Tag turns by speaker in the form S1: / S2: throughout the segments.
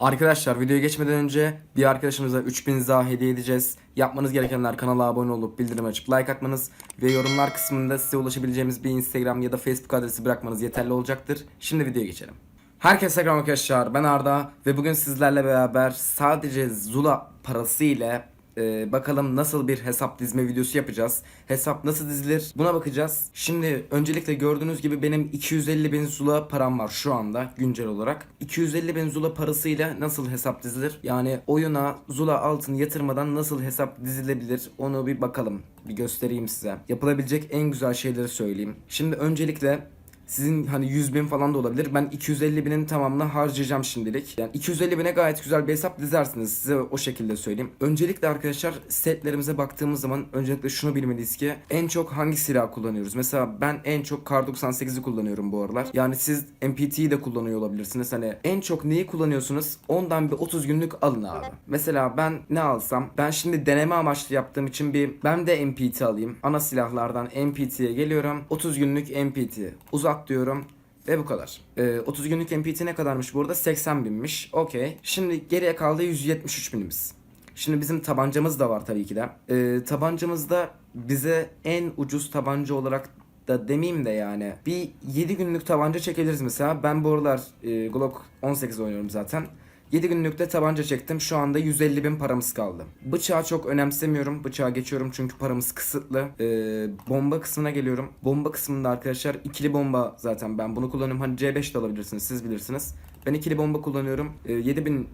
S1: Arkadaşlar videoya geçmeden önce bir arkadaşımıza 3000 za hediye edeceğiz. Yapmanız gerekenler kanala abone olup bildirim açıp like atmanız ve yorumlar kısmında size ulaşabileceğimiz bir Instagram ya da Facebook adresi bırakmanız yeterli olacaktır. Şimdi videoya geçelim. Herkese selam arkadaşlar ben Arda ve bugün sizlerle beraber sadece Zula parası ile e, bakalım nasıl bir hesap dizme videosu yapacağız. Hesap nasıl dizilir buna bakacağız. Şimdi öncelikle gördüğünüz gibi benim 250 bin Zula param var şu anda güncel olarak. 250 bin Zula parasıyla nasıl hesap dizilir? Yani oyuna Zula altın yatırmadan nasıl hesap dizilebilir onu bir bakalım. Bir göstereyim size. Yapılabilecek en güzel şeyleri söyleyeyim. Şimdi öncelikle sizin hani 100 bin falan da olabilir. Ben 250 binin tamamını harcayacağım şimdilik. Yani 250 bine gayet güzel bir hesap dizersiniz. Size o şekilde söyleyeyim. Öncelikle arkadaşlar setlerimize baktığımız zaman öncelikle şunu bilmeliyiz ki en çok hangi silah kullanıyoruz? Mesela ben en çok Kar 98'i kullanıyorum bu aralar. Yani siz MPT'yi de kullanıyor olabilirsiniz. Hani en çok neyi kullanıyorsunuz? Ondan bir 30 günlük alın abi. Mesela ben ne alsam? Ben şimdi deneme amaçlı yaptığım için bir ben de MPT alayım. Ana silahlardan MPT'ye geliyorum. 30 günlük MPT. Uzak diyorum. Ve bu kadar. Ee, 30 günlük MPT ne kadarmış bu arada? 80 binmiş. Okey. Şimdi geriye kaldı 173 binimiz. Şimdi bizim tabancamız da var tabii ki de. Ee, tabancamızda bize en ucuz tabanca olarak da demeyeyim de yani. Bir 7 günlük tabanca çekebiliriz mesela. Ben bu aralar e, Glock 18 oynuyorum zaten. 7 günlükte tabanca çektim. Şu anda 150 bin paramız kaldı. Bıçağı çok önemsemiyorum. Bıçağa geçiyorum çünkü paramız kısıtlı. Ee, bomba kısmına geliyorum. Bomba kısmında arkadaşlar ikili bomba zaten ben bunu kullanıyorum. Hani C5 de alabilirsiniz siz bilirsiniz. Ben ikili bomba kullanıyorum. Ee, 7 bin...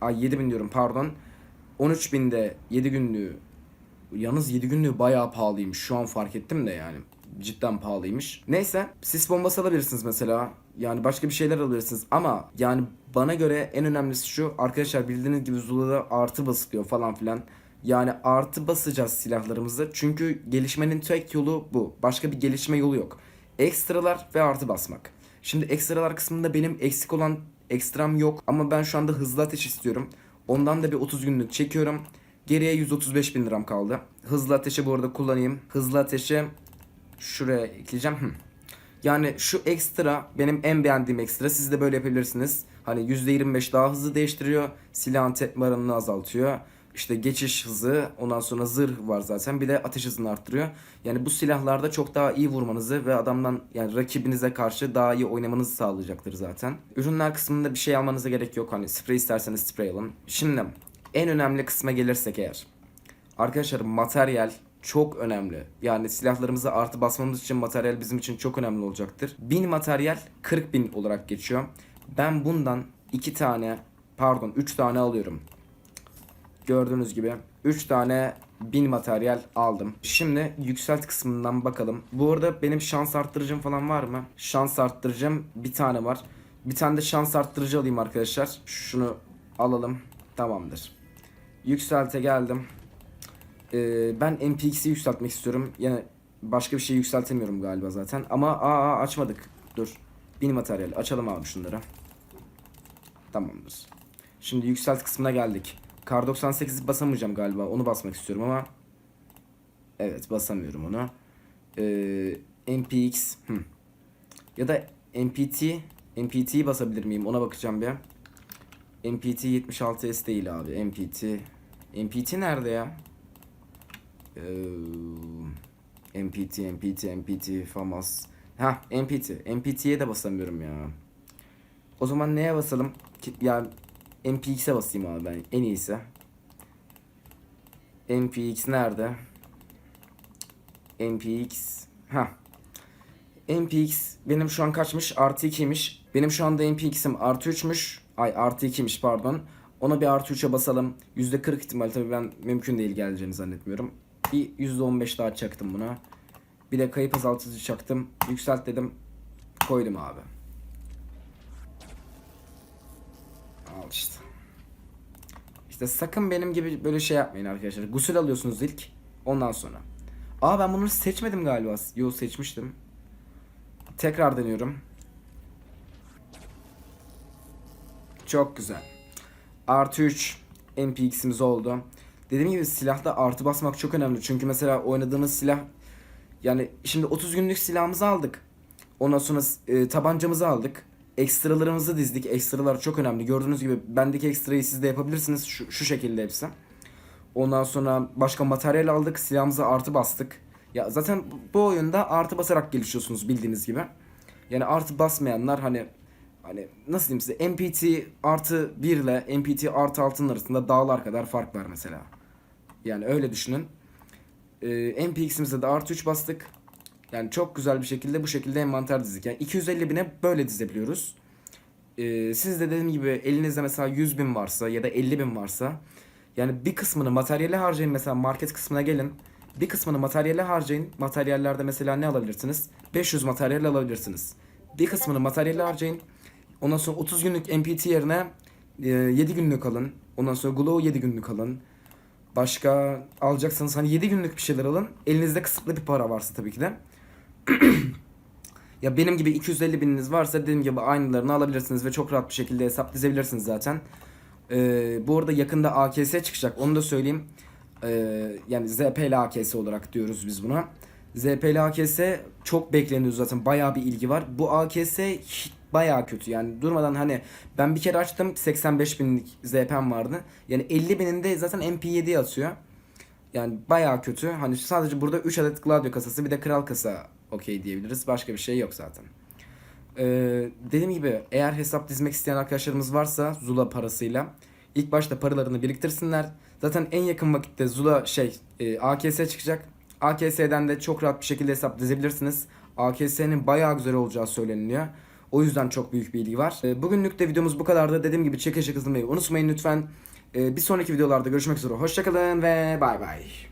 S1: Ay 7 bin diyorum pardon. 13 binde 7 günlüğü Yalnız 7 günlüğü bayağı pahalıymış. Şu an fark ettim de yani. Cidden pahalıymış. Neyse sis bombası alabilirsiniz mesela. Yani başka bir şeyler alabilirsiniz. Ama yani bana göre en önemlisi şu. Arkadaşlar bildiğiniz gibi Zula'da artı basılıyor falan filan. Yani artı basacağız silahlarımızı. Çünkü gelişmenin tek yolu bu. Başka bir gelişme yolu yok. Ekstralar ve artı basmak. Şimdi ekstralar kısmında benim eksik olan ekstram yok. Ama ben şu anda hızlı ateş istiyorum. Ondan da bir 30 günlük çekiyorum. Geriye 135 bin liram kaldı. Hızlı ateşi bu arada kullanayım. Hızlı ateşi şuraya ekleyeceğim. Yani şu ekstra benim en beğendiğim ekstra. Siz de böyle yapabilirsiniz. Hani %25 daha hızlı değiştiriyor. Silahın tepme oranını azaltıyor. İşte geçiş hızı, ondan sonra zırh var zaten. Bir de ateş hızını arttırıyor. Yani bu silahlarda çok daha iyi vurmanızı ve adamdan yani rakibinize karşı daha iyi oynamanızı sağlayacaktır zaten. Ürünler kısmında bir şey almanıza gerek yok. Hani sprey isterseniz sprey alın. Şimdi en önemli kısma gelirsek eğer. Arkadaşlar materyal çok önemli. Yani silahlarımızı artı basmamız için materyal bizim için çok önemli olacaktır. 1000 materyal 40 bin olarak geçiyor. Ben bundan 2 tane pardon 3 tane alıyorum. Gördüğünüz gibi 3 tane 1000 materyal aldım. Şimdi yükselt kısmından bakalım. Bu arada benim şans arttırıcım falan var mı? Şans arttırıcım bir tane var. Bir tane de şans arttırıcı alayım arkadaşlar. Şunu alalım. Tamamdır. Yükselte geldim. Ee, ben MPX'i yükseltmek istiyorum. Yani başka bir şey yükseltemiyorum galiba zaten. Ama aa açmadık. Dur. Bin materyal. Açalım abi şunları. Tamamdır. Şimdi yükselt kısmına geldik. Kar 98'i basamayacağım galiba. Onu basmak istiyorum ama Evet basamıyorum onu. Ee, MPX hı. ya da MPT MPT'yi basabilir miyim? Ona bakacağım bir. MPT 76S değil abi. MPT MPT nerede ya? Ee, MPT, MPT, MPT, FAMAS. Ha, MPT. MPT'ye de basamıyorum ya. O zaman neye basalım? Ya MPX'e basayım abi ben en iyisi. MPX nerede? MPX. Ha. MPX benim şu an kaçmış? Artı 2'ymiş. Benim şu anda MPX'im artı 3'müş. Ay artı 2'ymiş pardon. Ona bir artı 3'e basalım. %40 ihtimal tabii ben mümkün değil geleceğini zannetmiyorum. Bir %15 daha çaktım buna. Bir de kayıp azaltıcı çaktım. Yükselt dedim. Koydum abi. Al işte. İşte sakın benim gibi böyle şey yapmayın arkadaşlar. Gusül alıyorsunuz ilk. Ondan sonra. Aa ben bunu seçmedim galiba. Yo seçmiştim. Tekrar deniyorum. Çok güzel. Artı 3 MPX'imiz oldu. Dediğim gibi silahta artı basmak çok önemli. Çünkü mesela oynadığınız silah yani şimdi 30 günlük silahımızı aldık. Ondan sonra e, tabancamızı aldık. ekstralarımızı dizdik. Ekstralar çok önemli. Gördüğünüz gibi bendeki ekstrayı siz de yapabilirsiniz. Şu, şu şekilde hepsi. Ondan sonra başka materyal aldık. Silahımıza artı bastık. Ya zaten bu oyunda artı basarak gelişiyorsunuz bildiğiniz gibi. Yani artı basmayanlar hani hani nasıl diyeyim size MPT artı 1 ile MPT artı 6'nın arasında dağlar kadar fark var mesela. Yani öyle düşünün. Ee, MPX'imize de artı 3 bastık. Yani çok güzel bir şekilde bu şekilde envanter dizdik. Yani 250 bine böyle dizebiliyoruz. Ee, siz de dediğim gibi elinizde mesela 100 bin varsa ya da 50 bin varsa yani bir kısmını materyale harcayın mesela market kısmına gelin. Bir kısmını materyale harcayın. Materyallerde mesela ne alabilirsiniz? 500 materyal alabilirsiniz. Bir kısmını materyale harcayın. Ondan sonra 30 günlük MPT yerine e, 7 günlük alın. Ondan sonra Glow 7 günlük alın. Başka alacaksanız hani 7 günlük bir şeyler alın. Elinizde kısıtlı bir para varsa tabii ki de. Ya benim gibi 250 bininiz varsa dediğim gibi aynılarını alabilirsiniz ve çok rahat bir şekilde hesap dizebilirsiniz zaten. Ee, bu arada yakında AKS çıkacak onu da söyleyeyim. Ee, yani ZPL AKS olarak diyoruz biz buna. ZPL AKS çok bekleniyor zaten bayağı bir ilgi var. Bu AKS bayağı kötü yani durmadan hani ben bir kere açtım 85 binlik ZP'm vardı. Yani 50 bininde zaten MP7 atıyor. Yani bayağı kötü. Hani sadece burada 3 adet Gladio kasası bir de Kral kasa okey diyebiliriz. Başka bir şey yok zaten. Ee, dediğim gibi eğer hesap dizmek isteyen arkadaşlarımız varsa Zula parasıyla ilk başta paralarını biriktirsinler. Zaten en yakın vakitte Zula şey e, AKS çıkacak. AKS'den de çok rahat bir şekilde hesap dizebilirsiniz. AKS'nin bayağı güzel olacağı söyleniliyor. O yüzden çok büyük bir ilgi var. Ee, bugünlük de videomuz bu kadardı. Dediğim gibi çekişe kızılmayı unutmayın lütfen. Ee, bir sonraki videolarda görüşmek üzere. Hoşçakalın ve bay bay.